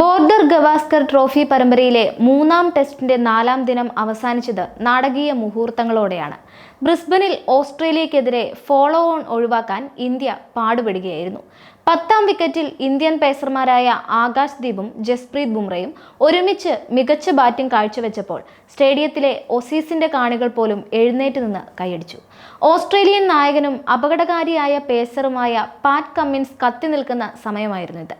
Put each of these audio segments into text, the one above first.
Border Gavaskar trophy പരമ്പരയിലെ മൂന്നാം ടെസ്റ്റിന്റെ നാലാം ദിനം അവസാനിച്ചത് നാടകീയ മുഹൂർത്തങ്ങളോടെയാണ്. ബ്രിസ്ബനിൽ ഓസ്ട്രേലിയക്കെതിരെ ഫോളോ ഓൺ ഒഴിവാക്കാൻ ഇന്ത്യ പാടുപെടുകയായിരുന്നു. പത്താം വിക്കറ്റിൽ ഇന്ത്യൻ പേസർമാരായ ആകാശ് ദീപും ജസ്പ്രീത് ബുംറയും ഒരുമിച്ച് മികച്ച ബാറ്റിംഗ് കാഴ്ചവെച്ചപ്പോൾ സ്റ്റേഡിയത്തിലെ ഒസീസിന്റെ കാണികൾ പോലും എഴുന്നേറ്റ് നിന്ന് കൈയടിച്ചു. ഓസ്ട്രേലിയൻ നായകനും അപകടകാരിയായ പേസറുമായ പാറ്റ് കമ്മിൻസ് കത്തി നിൽക്കുന്ന സമയമായിരുന്നു ഇത്.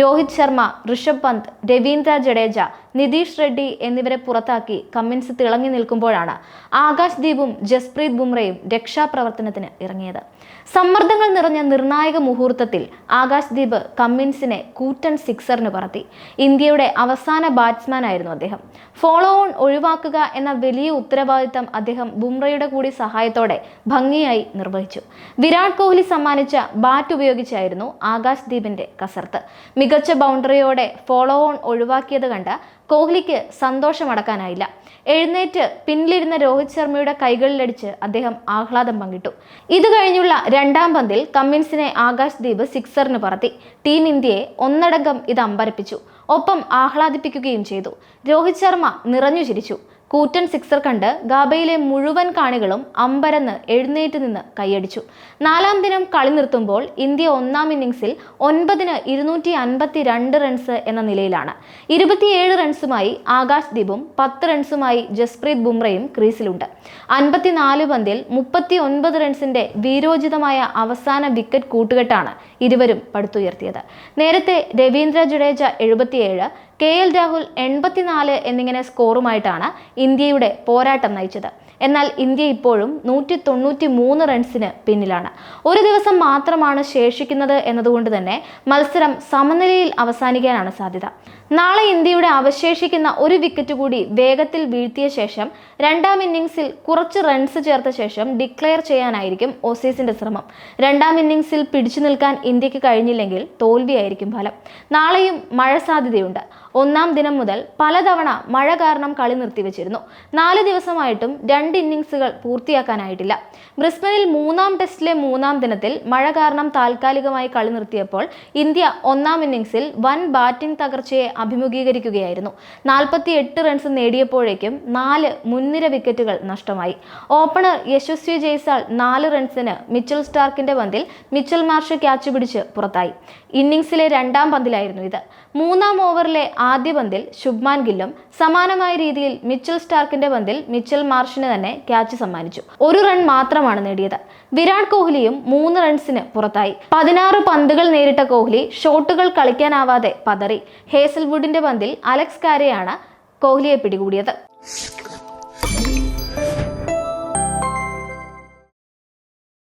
രോഹിത് ശർമ്മ ഋഷഭ് പന്ത് രവീന്ദ്ര ജഡേജ നിതീഷ് റെഡ്ഡി എന്നിവരെ പുറത്താക്കി കമ്മിൻസ് തിളങ്ങി നിൽക്കുമ്പോഴാണ് ആകാശ് ദീപും ജസ്പ്രീത് ബുംറയും രക്ഷാപ്രവർത്തനത്തിന് ഇറങ്ങിയത്. സമ്മർദ്ദങ്ങൾ നിറഞ്ഞ നിർണായക മുഹൂർത്തത്തിൽ ആകാശ് ദീപ് കമ്മിൻസിനെ കൂറ്റൻ സിക്സറിന് പറത്തി. ഇന്ത്യയുടെ അവസാന ബാറ്റ്സ്മാനായിരുന്നു അദ്ദേഹം. ഫോളോ ഓൺ ഒഴിവാക്കുക എന്ന വലിയ ഉത്തരവാദിത്തം അദ്ദേഹം ബുംറയുടെ കൂടി സഹായത്തോടെ ഭംഗിയായി നിർവഹിച്ചു. വിരാട് കോഹ്ലി സമ്മാനിച്ച ബാറ്റ് ഉപയോഗിച്ചായിരുന്നു ആകാശ് ദീപിന്റെ കസർത്ത്. മികച്ച ബൗണ്ടറിയോടെ ഫോളോ ഓൺ ഒഴിവാക്കിയത് കണ്ട് കോഹ്ലിക്ക് സന്തോഷമടക്കാനായില്ല. എഴുന്നേറ്റ് പിന്നിലിരുന്ന രോഹിത് ശർമ്മയുടെ കൈകളിലടിച്ച് അദ്ദേഹം ആഹ്ലാദം പങ്കിട്ടു. ഇത് കഴിഞ്ഞുള്ള രണ്ടാം പന്തിൽ കമ്മിൻസിനെ ആകാശ് ദീപ് സിക്സറിന് പറത്തി. ടീം ഇന്ത്യയെ ഒന്നടങ്കം ഇത് അമ്പരപ്പിച്ചു. ഒപ്പം ആഹ്ലാദിപ്പിക്കുകയും ചെയ്തു. രോഹിത് ശർമ്മ നിറഞ്ഞു ചിരിച്ചു. കൂറ്റൻ സിക്സർ കണ്ട് ഗാബയിലെ മുഴുവൻ കാണികളും അമ്പരന്ന് എഴുന്നേറ്റ് നിന്ന് കൈയടിച്ചു. നാലാം ദിനം കളി നിർത്തുമ്പോൾ ഇന്ത്യ ഒന്നാം ഇന്നിംഗ്സിൽ ഒൻപതിന് ഇരുന്നൂറ്റി അൻപത്തി രണ്ട് റൺസ് എന്ന നിലയിലാണ്. ഇരുപത്തിയേഴ് റൺസുമായി ആകാശ് ദീപും പത്ത് റൺസുമായി ജസ്പ്രീത് ബുംറയും ക്രീസിലുണ്ട്. അൻപത്തിനാല് പന്തിൽ മുപ്പത്തി ഒൻപത് റൺസിന്റെ വീരോചിതമായ അവസാന വിക്കറ്റ് കൂട്ടുകെട്ടാണ് ഇരുവരും പടുത്തുയർത്തിയത്. നേരത്തെ രവീന്ദ്ര ജഡേജ എഴുപത്തിയേഴ് കെ എൽ രാഹുൽ എൺപത്തിനാല് എന്നിങ്ങനെ സ്കോറുമായിട്ടാണ് ഇന്ത്യയുടെ പോരാട്ടം നയിച്ചത്. എന്നാൽ ഇന്ത്യ ഇപ്പോഴും നൂറ്റി തൊണ്ണൂറ്റി മൂന്ന് റൺസിന് പിന്നിലാണ്. ഒരു ദിവസം മാത്രമാണ് ശേഷിക്കുന്നത് എന്നതുകൊണ്ട് തന്നെ മത്സരം സമനിലയിൽ അവസാനിക്കാനാണ് സാധ്യത. നാളെ ഇന്ത്യയുടെ അവശേഷിക്കുന്ന ഒരു വിക്കറ്റ് കൂടി വേഗത്തിൽ വീഴ്ത്തിയ ശേഷം രണ്ടാം ഇന്നിംഗ്സിൽ കുറച്ച് റൺസ് ചേർത്ത ശേഷം ഡിക്ലെയർ ചെയ്യാനായിരിക്കും ഓസീസിന്റെ ശ്രമം. രണ്ടാം ഇന്നിംഗ്സിൽ പിടിച്ചു നിൽക്കാൻ ഇന്ത്യയ്ക്ക് കഴിഞ്ഞില്ലെങ്കിൽ തോൽവിയായിരിക്കും ഫലം. നാളെയും മഴ സാധ്യതയുണ്ട്. ഒന്നാം ദിനം മുതൽ പലതവണ മഴ കാരണം കളി നിർത്തിവെച്ചിരുന്നു. നാല് ദിവസമായിട്ടും രണ്ട് ഇന്നിംഗ്സുകൾ പൂർത്തിയാക്കാനായിട്ടില്ല. ബ്രിസ്ബനിൽ മൂന്നാം ടെസ്റ്റിലെ മൂന്നാം ദിനത്തിൽ മഴ കാരണം താൽക്കാലികമായി കളി നിർത്തിയപ്പോൾ ഇന്ത്യ ഒന്നാം ഇന്നിംഗ്സിൽ വൻ ബാറ്റിംഗ് തകർച്ചയെ അഭിമുഖീകരിക്കുകയായിരുന്നു. നാൽപ്പത്തി എട്ട് റൺസ് നേടിയപ്പോഴേക്കും നാല് മുൻനിര വിക്കറ്റുകൾ നഷ്ടമായി. ഓപ്പണർ യശസ്വി ജയ്സാൾ നാല് റൺസിന് മിച്ചൽ സ്റ്റാർക്കിന്റെ പന്തിൽ മിച്ചൽ മാർഷ് ക്യാച്ച് പിടിച്ച് പുറത്തായി. ഇന്നിംഗ്സിലെ രണ്ടാം പന്തിലായിരുന്നു ഇത്. മൂന്നാം ഓവറിലെ ആദ്യ പന്തിൽ ശുഭ്മാൻ ഗില്ലും സമാനമായ രീതിയിൽ മിച്ചൽ സ്റ്റാർക്കിന്റെ പന്തിൽ മിച്ചൽ മാർഷിന് തന്നെ ക്യാച്ച് സമ്മാനിച്ചു. ഒരു റൺ മാത്രമാണ് നേടിയത്. വിരാട് കോഹ്ലിയും മൂന്ന് റൺസിന് പുറത്തായി. പതിനാറ് പന്തുകൾ നേരിട്ട കോഹ്ലി ഷോട്ടുകൾ കളിക്കാനാവാതെ പതറി. ഹേസൽവുഡിന്റെ പന്തിൽ അലക്സ് കാരെയാണ് കോഹ്ലിയെ പിടികൂടിയത്